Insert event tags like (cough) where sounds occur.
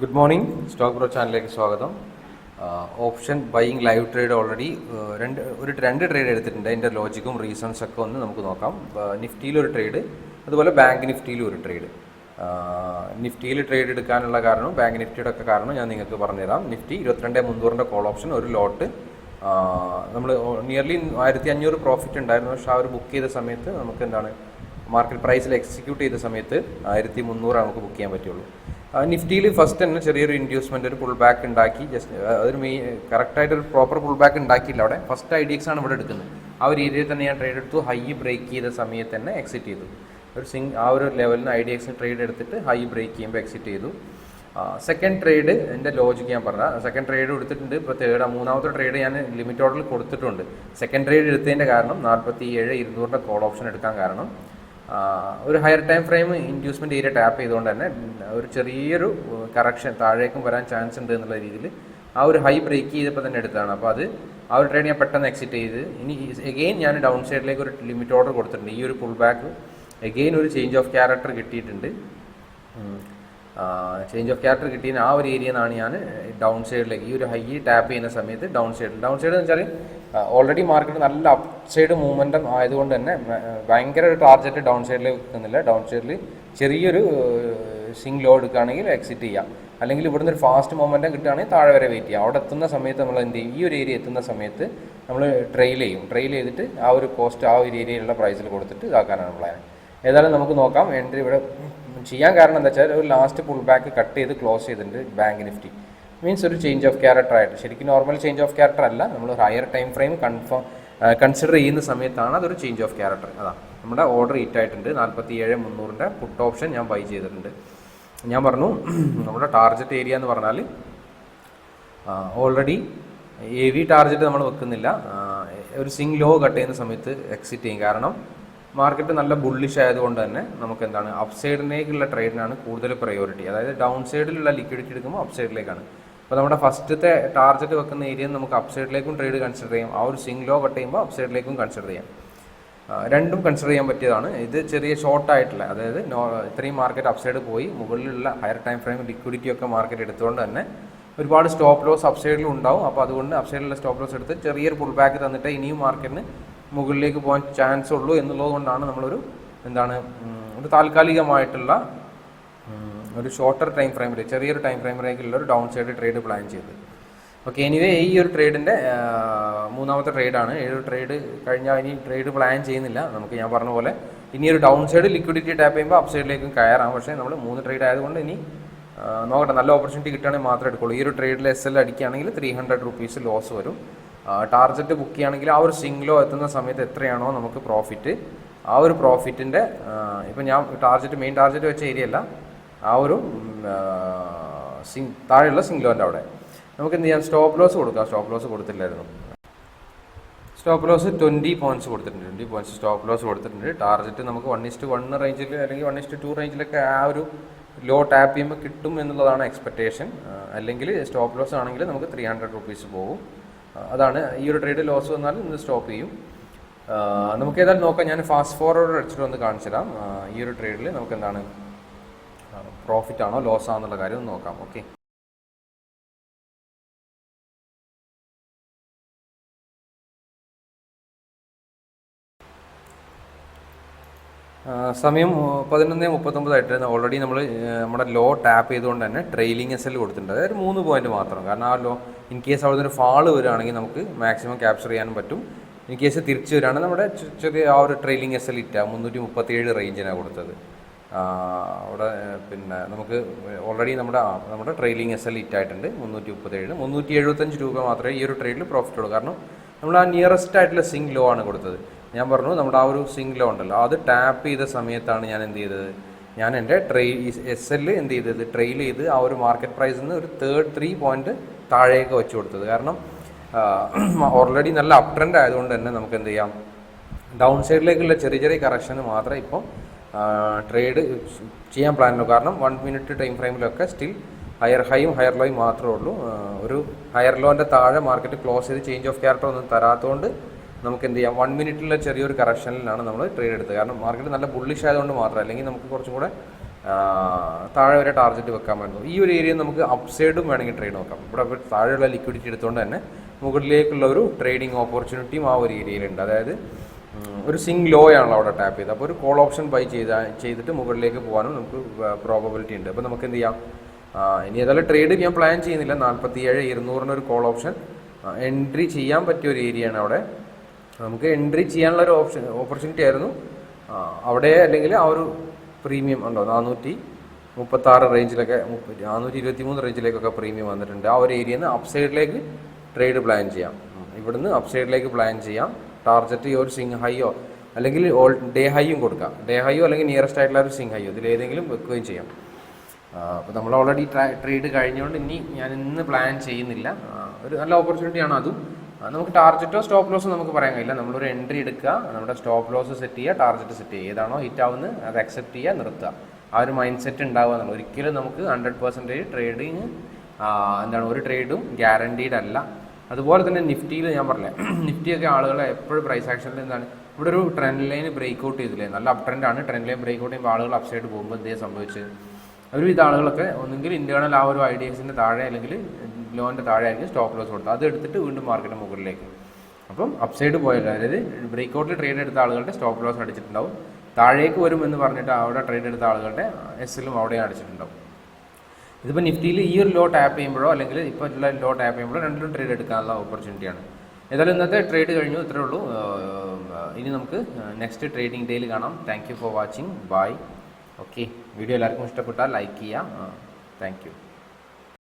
Good morning stock bro ചാനലിലേക്ക് സ്വാഗതം. Option buying live trade already രണ്ട് ഒരു രണ്ട് ട്രേഡ് എടുത്തിട്ടുണ്ട്. അതിന്റെ ലോജിക്കും റീസൺസ് ഒക്കെ ഒന്ന് നമുക്ക് നോക്കാം. നിഫ്റ്റിയിൽ ഒരു ട്രേഡ് അതുപോലെ ബാങ്ക് നിഫ്റ്റിയിൽ ഒരു ട്രേഡ് നിഫ്റ്റിയിൽ ട്രേഡ് എടുക്കാനുള്ള കാരണം ബാങ്ക് നിഫ്റ്റിയുടെ ഒക്കെ കാരണം ഞാൻ നിങ്ങൾക്ക് പറഞ്ഞുതരാം. നിഫ്റ്റി ഇരുപത്തിരണ്ട് മുന്നൂറിന്റെ കോൾ ഓപ്ഷൻ ഒരു ലോട്ട് നമ്മൾ നിയർലി ആയിരത്തി അഞ്ഞൂറ് പ്രോഫിറ്റ് ഉണ്ടായിരുന്നു. പക്ഷേ ആ ഒരു ബുക്ക് ചെയ്ത സമയത്ത് നമുക്ക് എന്താണ് മാർക്കറ്റ് പ്രൈസിൽ എക്സിക്യൂട്ട് ചെയ്ത സമയത്ത് ആയിരത്തി മുന്നൂറ് നമുക്ക് ബുക്ക് ചെയ്യാൻ പറ്റുള്ളൂ. നിഫ്റ്റിയിൽ ഫസ്റ്റ് തന്നെ ചെറിയൊരു ഇൻഡ്യൂസ്മെന്റ് ഒരു പുൾ ബാക്ക് ഉണ്ടാക്കി ജസ്റ്റ് അതൊരു മെയിൻ കറക്റ്റായിട്ട് ഒരു പ്രോപ്പർ പുൾ ബാക്ക് ഉണ്ടാക്കിയില്ല അവിടെ. ഫസ്റ്റ് ഐ ഡി എക്സ് ആണ് ഇവിടെ എടുക്കുന്നത്. ആ ഒരു ഏരിയയിൽ തന്നെ ഞാൻ ട്രേഡ് എടുത്തു. ഹൈ ബ്രേക്ക് ചെയ്ത സമയത്ത് തന്നെ എക്സിറ്റ് ചെയ്തു. ഒരു സിംഗ് ആ ഒരു ലെവലിൽ ഐ ഡി എക്സ് ട്രേഡ് എടുത്തിട്ട് ഹൈ ബ്രേക്ക് ചെയ്യുമ്പോൾ എക്സിറ്റ് ചെയ്തു. സെക്കൻഡ് ട്രേഡ് എന്റെ ലോജിക്ക് ഞാൻ പറഞ്ഞ സെക്കൻഡ് ട്രേഡ് എടുത്തിട്ടുണ്ട്. ഇപ്പോൾ തേർഡ് മൂന്നാമത്തെ ട്രേഡ് ഞാൻ ലിമിറ്റ് ഓർഡറിൽ കൊടുത്തിട്ടുണ്ട്. സെക്കൻഡ് ട്രേഡ് എടുത്തതിന്റെ കാരണം നാൽപ്പത്തി ഏഴ് ഇരുന്നൂറിന്റെ കോൾ ഓപ്ഷൻ എടുക്കാൻ കാരണം. ഒരു higher time frame inducement area tap ചെയ്തുകൊണ്ട് തന്നെ ഒരു ചെറിയൊരു കറക്ഷൻ താഴേക്കും വരാൻ ചാൻസ് ഉണ്ട് എന്നുള്ള രീതിയിൽ ആ ഒരു ഹൈ ബ്രേക്ക് ചെയ്തപ്പോൾ തന്നെ എടുത്തതാണ്. അപ്പോൾ അത് ആ ഒരു ട്രേഡ് ഞാൻ പെട്ടെന്ന് എക്സിറ്റ് ചെയ്ത്. ഇനി എഗെയിൻ ഞാൻ ഡൗൺ സൈഡിലേക്ക് ഒരു ലിമിറ്റ് ഓർഡർ കൊടുത്തിട്ടുണ്ട്. ഈ ഒരു പുൾ ബാക്ക് എഗെയിൻ ഒരു ചേഞ്ച് ഓഫ് ക്യാരക്ടർ കിട്ടിയിട്ടുണ്ട്. ചേഞ്ച് ഓഫ് ക്യാരക്ടർ കിട്ടിയ ആ ഒരു ഏരിയ നിന്നാണ് ഞാൻ ഡൗൺ സൈഡിലേക്ക് ഈ ഒരു ഹൈ ടാപ്പ് ചെയ്യുന്ന സമയത്ത് ഡൗൺ സൈഡിൽ ഡൗൺ സൈഡ് എന്ന് വെച്ചാൽ ഓൾറെഡി മാർക്കറ്റ് നല്ല അപ് സൈഡ് മൂവ്മെന്റം ആയതുകൊണ്ട് തന്നെ ഭയങ്കര ഒരു ടാർജറ്റ് ഡൗൺ സൈഡിൽ വെക്കുന്നില്ല ഡൗൺ സൈഡിൽ ചെറിയൊരു സിംഗ് ലോ എടുക്കുകയാണെങ്കിൽ എക്സിറ്റ് ചെയ്യാം. അല്ലെങ്കിൽ ഇവിടുന്ന് ഒരു ഫാസ്റ്റ് മൊമെന്റം കിട്ടുകയാണെങ്കിൽ താഴെ വരെ വെയിറ്റ് ചെയ്യാം. അവിടെ എത്തുന്ന സമയത്ത് നമ്മൾ എന്ത് ചെയ്യും? ഈ ഒരു ഏരിയ എത്തുന്ന സമയത്ത് നമ്മൾ ട്രെയിൽ ചെയ്യും. ട്രെയിൽ ചെയ്തിട്ട് ആ ഒരു കോസ്റ്റ് ആ ഒരു ഏരിയയിലുള്ള പ്രൈസിൽ കൊടുത്തിട്ട് ഇതാക്കാനാണ് പ്ലാൻ ഏതായാലും നമുക്ക് നോക്കാം. എൻട്രി ഇവിടെ ചെയ്യാൻ കാരണം എന്താ വെച്ചാൽ ഒരു ലാസ്റ്റ് പുൾ ബാക്ക് കട്ട് ചെയ്ത് ക്ലോസ് ചെയ്തിട്ടുണ്ട് ബാങ്ക് നിഫ്റ്റി മീൻസ് ഒരു ചേഞ്ച് ഓഫ് ക്യാരക്ടർ ആയിട്ട്. ശരിക്കും നോർമൽ ചേഞ്ച് ഓഫ് ക്യാരക്ടർ അല്ല. നമ്മൾ higher time frame confirm consider ചെയ്യുന്ന സമയത്താണ് അതൊരു ചേഞ്ച് ഓഫ് ക്യാരക്ടർ അതാ. നമ്മുടെ ഓർഡർ ഈറ്റ് ആയിട്ടുണ്ട്. നാൽപ്പത്തി ഏഴ് മുന്നൂറിന്റെ പുട്ട് ഓപ്ഷൻ ഞാൻ ബൈ ചെയ്തിട്ടുണ്ട്. ഞാൻ പറഞ്ഞു നമ്മുടെ ടാർജറ്റ് ഏരിയ എന്ന് പറഞ്ഞാൽ ഓൾറെഡി എ വി ടാർജറ്റ് നമ്മൾ വെക്കുന്നില്ല. ഒരു സിംഗ് ലോ കട്ട് ചെയ്യുന്ന സമയത്ത് എക്സിറ്റ് ചെയ്യും. കാരണം മാർക്കറ്റ് നല്ല ബുള്ളിഷ് ആയതുകൊണ്ട് തന്നെ നമുക്ക് എന്താണ് അപ്സൈഡിലേക്കുള്ള ട്രേഡിനാണ് കൂടുതൽ പ്രയോറിറ്റി അതായത് ഡൗൺ സൈഡിലുള്ള ലിക്വിഡിറ്റി എടുക്കുമ്പോൾ അപ്സൈഡിലേക്കാണ് അപ്പോൾ നമ്മുടെ ഫസ്റ്റത്തെ ടാർഗറ്റ് വെക്കുന്ന ഏരിയ നമുക്ക് അപ്സൈഡിലേക്കും ട്രേഡ് കൺസിഡർ ചെയ്യാം. ആ ഒരു സിംഗ് ലോ കട്ട് ചെയ്യുമ്പോൾ അപ്സൈഡിലേക്കും കൺസിഡർ ചെയ്യാം. രണ്ടും കൺസിഡർ ചെയ്യാൻ പറ്റിയതാണ്. ഇത് ചെറിയ ഷോർട്ട് ആയിട്ടുള്ള അതായത് ഇത്രയും മാർക്കറ്റ് അപ്സൈഡ് പോയി മുകളിലുള്ള ഹയർ ടൈം ഫ്രെയിം ലിക്വിഡിറ്റി ഒക്കെ മാർക്കറ്റ് എടുത്തുകൊണ്ട് തന്നെ ഒരുപാട് സ്റ്റോപ്പ് ലോസ് അപ്സൈഡിലും ഉണ്ടാവും. അപ്പോൾ അതുകൊണ്ട് അപ്സൈഡിലുള്ള സ്റ്റോപ്പ് ലോസ് എടുത്ത് ചെറിയൊരു പുൾ ബാക്ക് തന്നിട്ട് ഇനിയും മാർക്കറ്റിന് മുകളിലേക്ക് പോകാൻ ചാൻസ് ഉള്ളൂ എന്നുള്ളത് കൊണ്ടാണ് നമ്മളൊരു എന്താണ് ഒരു താൽക്കാലികമായിട്ടുള്ള ഒരു ഷോർട്ടർ ടൈം ഫ്രെയിമിൽ ചെറിയൊരു ടൈം ഫ്രെയിമിലേക്കുള്ള ഒരു ഡൗൺ സൈഡ് ട്രേഡ് പ്ലാൻ ചെയ്തത് ഓക്കെ എനിവേ ഈ ഒരു ട്രേഡിന്റെ മൂന്നാമത്തെ ട്രേഡാണ് ഈ ഒരു ട്രേഡ് കഴിഞ്ഞാൽ ഇനി ട്രേഡ് പ്ലാൻ ചെയ്യുന്നില്ല. നമുക്ക് ഞാൻ പറഞ്ഞ പോലെ ഇനി ഒരു ഡൗൺ സൈഡ് ലിക്വിഡിറ്റി ടാപ്പ് ചെയ്യുമ്പോൾ അപ് സൈഡിലേക്കും കയറാം. പക്ഷേ നമ്മൾ മൂന്ന് ട്രേഡ് ആയതുകൊണ്ട് ഇനി നോക്കട്ടെ നല്ല ഓപ്പർച്യൂണിറ്റി കിട്ടുകയാണെങ്കിൽ മാത്രമേ എടുക്കുള്ളൂ. ഈ ഒരു ട്രേഡിൽ എസ് എൽ അടിക്കുകയാണെങ്കിൽ ത്രീ ഹൺഡ്രഡ് റുപ്പീസ് ലോസ് വരും. ടാർഗറ്റ് ബുക്ക് ചെയ്യുകയാണെങ്കിൽ ആ ഒരു സിംഗിലോ എത്തുന്ന സമയത്ത് എത്രയാണോ നമുക്ക് പ്രോഫിറ്റ് ആ ഒരു പ്രോഫിറ്റിന്റെ ഇപ്പം ഞാൻ ടാർജറ്റ് മെയിൻ ടാർജറ്റ് വെച്ച ഏരിയ അല്ല. ആ ഒരു സിംഗ് താഴെയുള്ള സിംഗ്ലോന്റെ അവിടെ. നമുക്ക് എന്ത് ചെയ്യാം? സ്റ്റോപ്പ് ലോസ് കൊടുക്കാം. സ്റ്റോപ്പ് ലോസ് കൊടുത്തില്ലായിരുന്നു. സ്റ്റോപ്പ് ലോസ് ട്വന്റി പോയിന്റ്സ് കൊടുത്തിട്ടുണ്ട്. ട്വന്റി പോയിന്റ്സ് സ്റ്റോപ്പ് ലോസ് കൊടുത്തിട്ടുണ്ട്. ടാർജറ്റ് നമുക്ക് വൺ ഇസ്റ്റ് വൺ റേഞ്ചിൽ അല്ലെങ്കിൽ വൺ ഇസ്റ്റ് ടു റേഞ്ചിലൊക്കെ ആ ഒരു ലോ ടാപ്പ് ചെയ്യുമ്പോൾ കിട്ടും എന്നുള്ളതാണ് എക്സ്പെക്റ്റേഷൻ അല്ലെങ്കിൽ സ്റ്റോപ്പ് ലോസ് ആണെങ്കിൽ നമുക്ക് ത്രീ ഹൺഡ്രഡ് റുപ്പീസ് പോകും. അതാണ് ഈ ഒരു ട്രേഡ് ലോസ് വന്നാൽ ഇന്ന് സ്റ്റോപ്പ് ചെയ്യും. നമുക്ക് ഏതായാലും നോക്കാം. ഞാൻ ഫാസ്റ്റ് ഫോർവേഡ് അടിച്ചിട്ട് ഒന്ന് കാണിച്ചു തരാം. ഈ ഒരു ട്രേഡിൽ നമുക്ക് എന്താണ് പ്രോഫിറ്റ് ആണോ ലോസ് ആണോ എന്നുള്ള കാര്യം ഒന്ന് നോക്കാം. ഓക്കെ സമയം പതിനൊന്ന് മുപ്പത്തൊമ്പതായിട്ട് ഓൾറെഡി നമ്മൾ നമ്മുടെ ലോ ടാപ്പ് ചെയ്തുകൊണ്ട് തന്നെ ട്രെയിലിംഗ് എസ് എൽ കൊടുത്തിട്ടുണ്ട്. അതായത് മൂന്ന് പോയിന്റ് മാത്രം. കാരണം ആ ലോ ഇൻ കേസ് അവിടെ ഒരു ഫാൾ വരികയാണെങ്കിൽ നമുക്ക് മാക്സിമം ക്യാപ്ചർ ചെയ്യാനും പറ്റും. ഇൻ കേസ് തിരിച്ചു വരികയാണ് നമ്മുടെ ചെറിയ ആ ഒരു ട്രെയിലിംഗ് എസ് എൽ ഇറ്റ മുന്നൂറ്റി മുപ്പത്തിയേഴ് റേഞ്ചിനാണ് കൊടുത്തത് അവിടെ പിന്നെ നമുക്ക് ഓൾറെഡി നമ്മുടെ നമ്മുടെ ട്രെയിലിംഗ് എസ് എൽ ഇറ്റായിട്ടുണ്ട് മുന്നൂറ്റി മുപ്പത്തേഴ് മുന്നൂറ്റി എഴുപത്തഞ്ച് രൂപ മാത്രമേ ഈ ഒരു ട്രേഡിൽ പ്രോഫിറ്റ് ഉള്ളൂ. കാരണം നമ്മൾ ആ നിയറസ്റ്റ് ആയിട്ടുള്ള സിംഗ് ലോ ആണ് കൊടുത്തത്. ഞാൻ പറഞ്ഞു നമ്മുടെ ആ ഒരു സിംഗിലോ ഉണ്ടല്ലോ അത് ടാപ്പ് ചെയ്ത സമയത്താണ് ഞാൻ എന്ത് ചെയ്തത്? ഞാൻ എന്റെ ട്രെയിൽ എസ് എൽ എന്ത് ചെയ്തത്? ട്രെയിൽ ചെയ്ത് ആ ഒരു മാർക്കറ്റ് പ്രൈസിൽ നിന്ന് ഒരു തേർഡ് ത്രീ പോയിന്റ് താഴേക്ക് വെച്ച് കൊടുത്തത്. കാരണം ഓൾറെഡി (clears throat) നല്ല അപ് ട്രെൻഡ് ആയതുകൊണ്ട് തന്നെ നമുക്ക് എന്ത് ചെയ്യാം? ഡൗൺ സൈഡിലേക്കുള്ള ചെറിയ ചെറിയ കറക്ഷന് മാത്രമേ ഇപ്പം ട്രേഡ് ചെയ്യാൻ പ്ലാനുള്ളൂ കാരണം വൺ മിനിറ്റ് ടൈം ഫ്രെയിമിലൊക്കെ സ്റ്റിൽ ഹയർ ഹൈയും ഹയർ ലോയും മാത്രമേ ഉള്ളൂ. ഒരു ഹയർ ലോന്റെ താഴെ മാർക്കറ്റ് ക്ലോസ് ചെയ്ത് ചേഞ്ച് ഓഫ് ക്യാരക്ടർ ഒന്നും തരാത്തതുകൊണ്ട് നമുക്ക് എന്ത് ചെയ്യാം വൺ മിനിറ്റിലെ ചെറിയൊരു കറക്ഷനിലാണ് നമ്മൾ ട്രേഡ് എടുത്തത്. കാരണം മാർക്കറ്റ് നല്ല ബുള്ളിഷ് ആയതുകൊണ്ട് മാത്രം അല്ലെങ്കിൽ നമുക്ക് കുറച്ചും കൂടെ താഴെ വരെ ടാർഗറ്റ് പറ്റും ഈ ഒരു ഏരിയ നമുക്ക് അപ്സൈഡും വേണമെങ്കിൽ ട്രേഡ് നോക്കാം. ഇവിടെ താഴെയുള്ള ലിക്വിഡിറ്റി എടുത്തുകൊണ്ട് തന്നെ മുകളിലേക്കുള്ള ഒരു ട്രേഡിംഗ് ഓപ്പർച്യൂണിറ്റിയും ആ ഒരു ഏരിയയിലുണ്ട് അതായത് ഒരു സിംഗ് ലോ ആണല്ലോ അവിടെ ടാപ്പ് ചെയ്ത് അപ്പോൾ ഒരു കോൾ ഓപ്ഷൻ ബൈ ചെയ്ത ചെയ്തിട്ട് മുകളിലേക്ക് പോകാനും നമുക്ക് പ്രോബബിലിറ്റി ഉണ്ട്. അപ്പോൾ നമുക്ക് എന്ത് ചെയ്യാം ഇനി ഏതായാലും ട്രേഡ് ഞാൻ പ്ലാൻ ചെയ്യുന്നില്ല. നാൽപ്പത്തി ഏഴ് ഇരുന്നൂറിന് ഒരു കോൾ ഓപ്ഷൻ എൻട്രി ചെയ്യാൻ പറ്റിയ ഒരു ഏരിയയാണ് അവിടെ നമുക്ക് എൻട്രി ചെയ്യാനുള്ള ഒരു ഓപ്ഷൻ ഓപ്പർച്യൂണിറ്റി ആയിരുന്നു. അവിടെ അല്ലെങ്കിൽ ആ ഒരു പ്രീമിയം ഉണ്ടോ? നാനൂറ്റി മുപ്പത്തി ആറ് റേഞ്ചിലൊക്കെ നാനൂറ്റി ഇരുപത്തി മൂന്ന് റേഞ്ചിലേക്കൊക്കെ പ്രീമിയം വന്നിട്ടുണ്ട്. ആ ഒരു ഏരിയയിൽ നിന്ന് അപ്സൈഡിലേക്ക് ട്രേഡ് പ്ലാൻ ചെയ്യാം. ഇവിടുന്ന് ഇവിടുന്ന് അപ്സൈഡിലേക്ക് പ്ലാൻ ചെയ്യാം. ടാർജറ്റ് ഒരു സിംഗ് ഹൈയോ അല്ലെങ്കിൽ ഓൾ ഡേ ഹൈയും കൊടുക്കാം. ഡേ ഹൈയോ അല്ലെങ്കിൽ നിയറസ്റ്റ് ആയിട്ടുള്ള ഒരു സിംഗ് ഹൈയോ ഇതിലേതെങ്കിലും വെക്കുകയും ചെയ്യാം. അപ്പോൾ നമ്മൾ ഓൾറെഡി ട്രേഡ് കഴിഞ്ഞുകൊണ്ട് ഇനി ഞാൻ ഇന്ന് പ്ലാൻ ചെയ്യുന്നില്ല. ഒരു നല്ല ഓപ്പർച്യൂണിറ്റി ആണ് അതും. നമുക്ക് ടാർജറ്റോ സ്റ്റോപ്പ് ലോസോ നമുക്ക് പറയാൻ കഴിയില്ല. നമ്മളൊരു എൻട്രി എടുക്കുക നമ്മുടെ സ്റ്റോപ്പ് ലോസ് സെറ്റ് ചെയ്യുക ടാർജറ്റ് സെറ്റ് ചെയ്യുക. ഏതാണോ ഹിറ്റ് ആവുന്നത് അത് അക്സെപ്റ്റ് ചെയ്യുക നിർത്തുക. ആ ഒരു മൈൻഡ് സെറ്റ് ഉണ്ടാവുക എന്നുള്ളത്. ഒരിക്കലും നമുക്ക് ഹൺഡ്രഡ് പെർസെന്റേജ് ട്രേഡിങ് എന്താണ് ഒരു ട്രേഡും ഗ്യാരണ്ടീഡ് അല്ല. അതുപോലെ തന്നെ നിഫ്റ്റിയിൽ ഞാൻ പറഞ്ഞില്ലേ (clears throat) നിഫ്റ്റിയൊക്കെ ആളുകളെ എപ്പോഴും പ്രൈസ് ആക്ഷനിൽ എന്താണ് ഇവിടെ ഒരു ട്രെൻഡ് ലൈൻ ബ്രേക്ക് ഔട്ട് ചെയ്തില്ലേ? നല്ല അപ് ട്രെൻഡ് ആണ്. ട്രെൻഡ് ലൈൻ ബ്രേക്ക് ഔട്ട് ചെയ്യുമ്പോൾ ആളുകൾ അപ്സൈഡ് പോകുമ്പോൾ എന്തേ സംഭവിച്ചത്? ഒരുവിധ ആളുകളൊക്കെ ഒന്നുകിൽ ഇന്റേണൽ ആ ഒരു ഐഡിയസിന്റെ താഴെ അല്ലെങ്കിൽ ലോന്റെ താഴെ ആയിരിക്കും സ്റ്റോപ്പ് ലോസ് കൊടുത്തത്. അത് എടുത്തിട്ട് വീണ്ടും മാർക്കറ്റ് മുകളിലേക്ക്. അപ്പം അപ്സൈഡ് പോയല്ലോ. അതായത് ബ്രേക്ക്ഔട്ടിൽ ട്രേഡ് എടുത്ത ആളുകളുടെ സ്റ്റോപ്പ് ലോസ് അടിച്ചിട്ടുണ്ടാവും. താഴേക്ക് വരും എന്ന് പറഞ്ഞിട്ട് അവിടെ ട്രേഡ് എടുത്ത ആളുകളുടെ എസ്സിലും അവിടെയും അടിച്ചിട്ടുണ്ടാവും. ഇതിപ്പോൾ നിഫ്റ്റിയിൽ ഈ ഒരു ലോ ടാപ്പ് ചെയ്യുമ്പോഴോ അല്ലെങ്കിൽ ഇപ്പോൾ ഉള്ള ലോ ടാപ്പ് ചെയ്യുമ്പോഴോ രണ്ടിലും ട്രേഡ് എടുക്കാനുള്ള ഓപ്പർച്യൂണിറ്റിയാണ് ഏതായാലും ഇന്നത്തെ ട്രേഡ് കഴിഞ്ഞു. ഇത്രേ ഉള്ളൂ. ഇനി നമുക്ക് നെക്സ്റ്റ് ട്രേഡിംഗ് ഡേയിൽ കാണാം. Thank you for watching bye okay video എല്ലാവർക്കും ഇഷ്ടപ്പെട്ടാൽ ലൈക്ക് ചെയ്യാം താങ്ക് യു